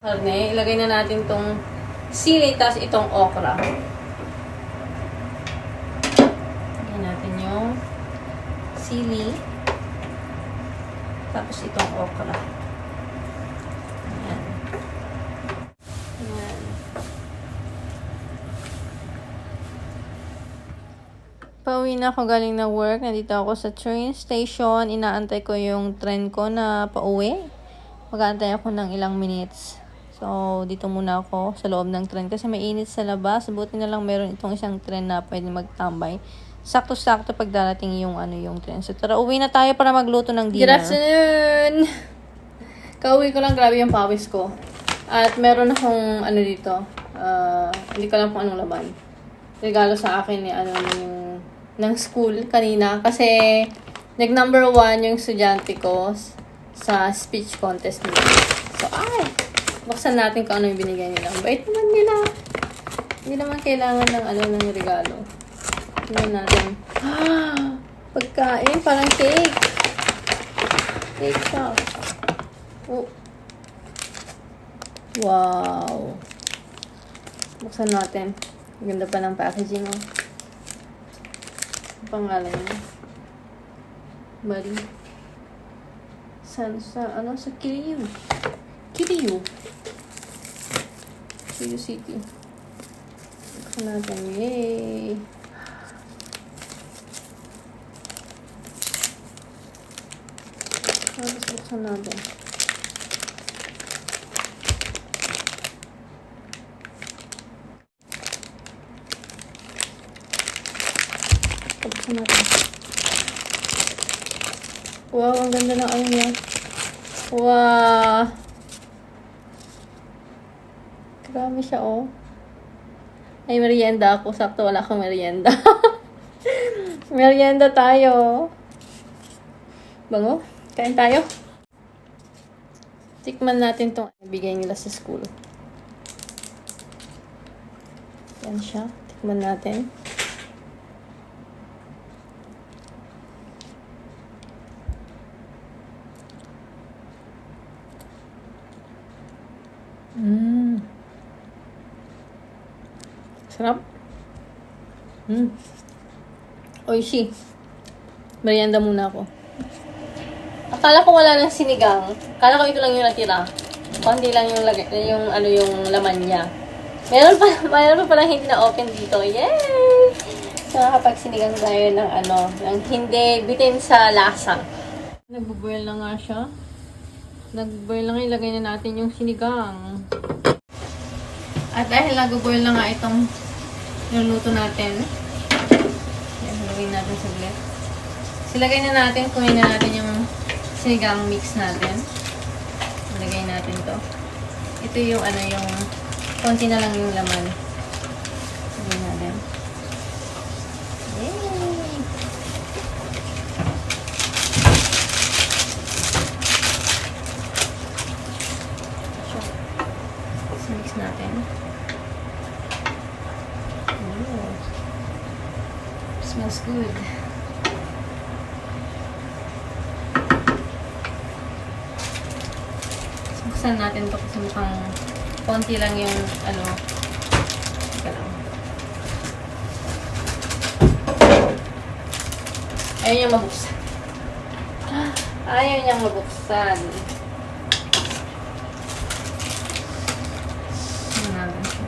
Karne, ilagay na natin tong sili, tas itong okra. Ilagay natin yung sili. Tapos itong okra. Ayan. Pauwi na ako galing na work. Nandito ako sa train station. Inaantay ko yung train ko na pauwi. Mag-aantay ako ng ilang minutes. So, dito muna ako sa loob ng train kasi may init sa labas. Buti na lang meron itong isang train na pwede magtambay. Sakto-sakto pag darating yung ano yung train. So, tara, uwi na tayo para magluto ng dinner. Good afternoon! Kauwi ko lang, grabe yung pawis ko. At meron akong, ano dito, ah, hindi ko alam kung anong laman. Regalo sa akin ni, ano, yung, ng school kanina. Kasi, nag number one yung estudyante ko sa speech contest nila. So, ay! Buksan natin kung ano yung binigay nila. Bait naman nila. Hindi naman kailangan ng, ano, ng regalo. Tingnan natin. Pagkain, parang cake. Cake siya. Oh. Wow. Buksan natin. Ganda pa ng packaging, oh. Ang pangalan niya. Mari. San, sa, ano, sa Kiriyu. Kiriyu. Kiriyu City. Natin. Yay! Tapos buksan natin. Buksan natin. Wow, ang ganda ng ano niya. Wow! Grabe siya, oh. Ay, merienda ako. Sakto, wala akong merienda. merienda tayo. Bango? Kain tayo? Tikman natin itong bigay nila sa school. Yan siya. Tikman natin. Sarap. Mmm. Oishi. Merienda muna ako. Akala ko wala ng sinigang. Akala ko ito lang yung natira. Konti lang yung, yung, ano, yung laman niya. Meron pa, meron pa palang hindi na open dito. Yay! So, nakapag sinigang tayo ng ano, ng hindi bitin sa lasa. Nagbo-boil na nga siya. Nag-boil na nga, ilagay na natin yung sinigang. At dahil nag-boil na nga itong niluluto natin, yan, ilagay natin saglit. Silagay na natin, kunin na natin yung sinigang mix natin. Ilagay natin to. Ito yung ano yung konti na lang yung laman. Ilagay natin. Yay! Siya. Tapos mix natin. Ooh. Smells good. Buksan natin to kasi mukhang konti lang yung ano. Teka lang. Ayaw niya mabuksan. Ayaw niyang mabuksan. Ano natin siya?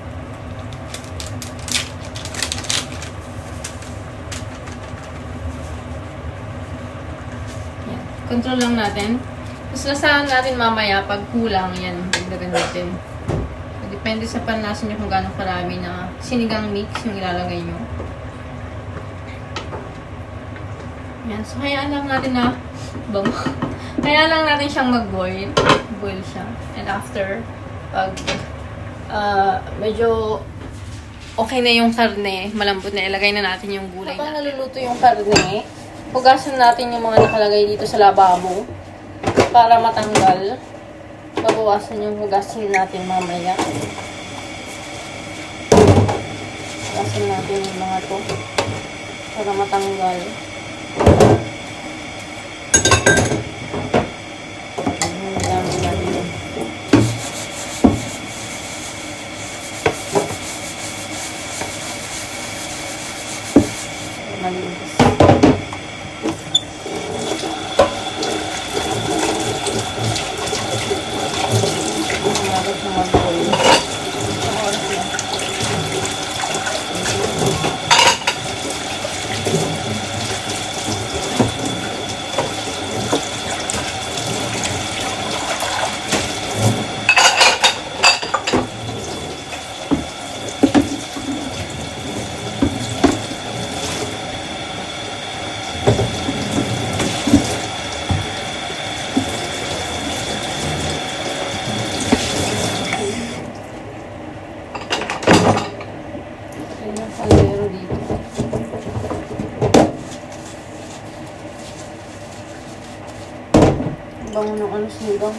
Yan. Control lang natin. Tapos lasahan natin mamaya pag kulang yan, dagdagan natin. So, depende sa panlasa nyo kung gaano karami na sinigang mix yung ilalagay nyo. Yan, so hayaan lang natin na bango. hayaan lang natin siyang mag-boil. Boil siya. And after, pag uh, medyo okay na yung karne, malambot na, ilagay na natin yung gulay Habang naluluto yung karne, Hugasan natin yung mga nakalagay dito sa lababo para matanggal. Babawasan yung hugasin natin mamaya. Hugasan natin yung mga to para matanggal. Malinis. Bango ng ano sinigang.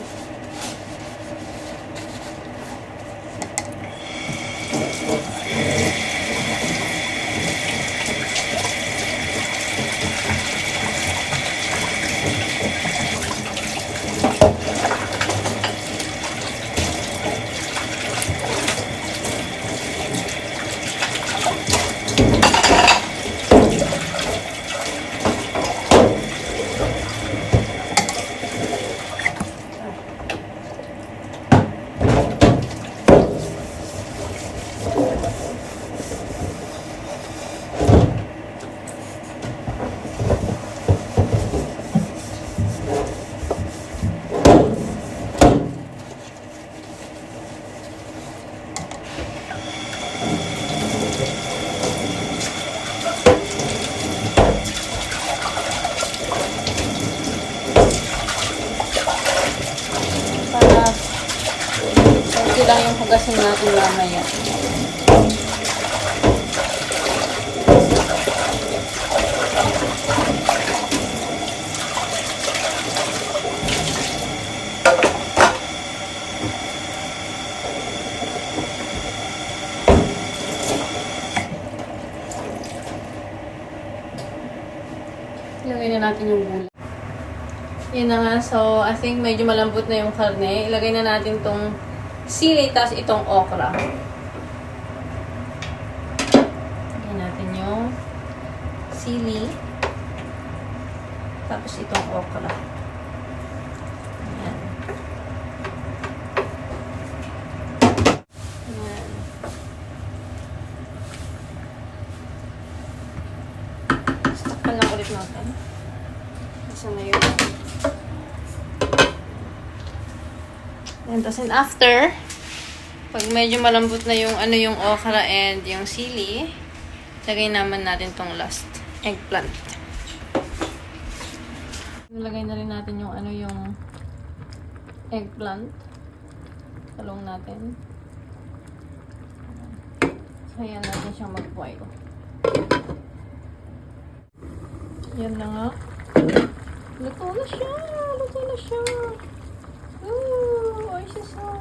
Para konti lang yung hugasin natin mamaya. Ilagay na natin yung gulay. Yun na nga. So, I think medyo malambot na yung karne. Ilagay na natin tong sili, tas itong okra. Ilagay natin yung sili. Tapos itong okra. Ayan. Ayan. Takpan lang ulit natin. Isa na yun. And tapos and after, pag medyo malambot na yung ano yung okra and yung sili, lagay naman natin tong last eggplant. Nilagay na rin natin yung ano yung eggplant. Talong natin. So, yan natin siyang mag-boil. Yan na nga. Luto na siya! Luto na siya! Ooh! Ay, siya.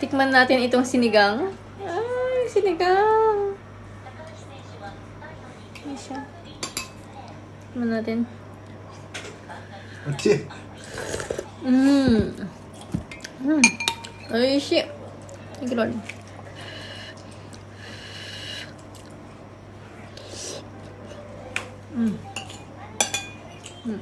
Tikman natin itong sinigang. Ay, sinigang! Ay, siya. Tikman natin. Ati. Mmm. Mmm. Ay, shit. Thank you, Lord. Mm. Mm.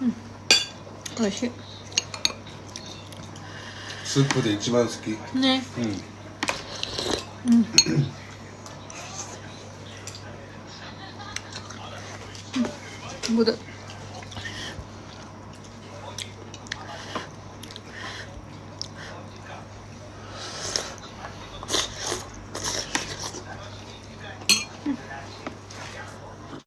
Mm. 美味しい。スープで一番好き。ね。うん。Bu da